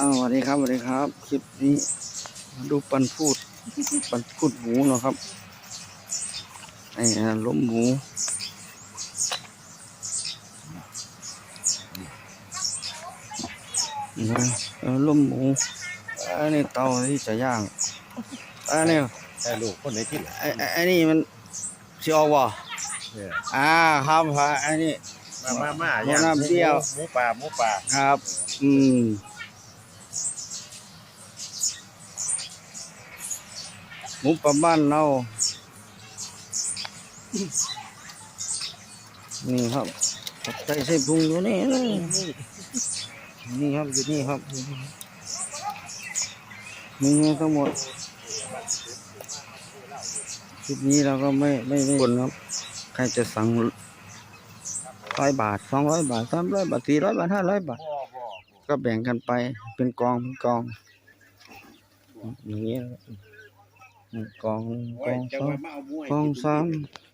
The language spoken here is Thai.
อ้าวสวัสดีครับสวัสดีครับ คลิปนี้มาดูปันพูด ปันพูดหมูเนาะครับไอ้อ่าล้มหมูนะเออล้มหมูอันนี้เตาที่จะย่างอันนี้แต่ลูกคนไหนที่ไอ้ไอ้ไอ้นี่มันสิออกบ่เนี่ยอ่าครับฮะอันนี้มามามาหมูน้ำเปรี้ยวหมูป่าหมูป่าครับ อืม หมูปลาบ้านเรานี่ครับใส่ใส่พุงอยู่นี่เลยนี่ครับอยู่นี่ครับนี่ทั้งหมดคลิปนี้เราก็ไม่ไม่ไม่บนครับ ใครจะสั่งร้อยบาทสองร้อยบาทสามร้อยบาทสี่ร้อยบาทห้าร้อยบาท ก็แบ่งกันไปเป็นกองเป็นกอง อย่างนี้ นะครับ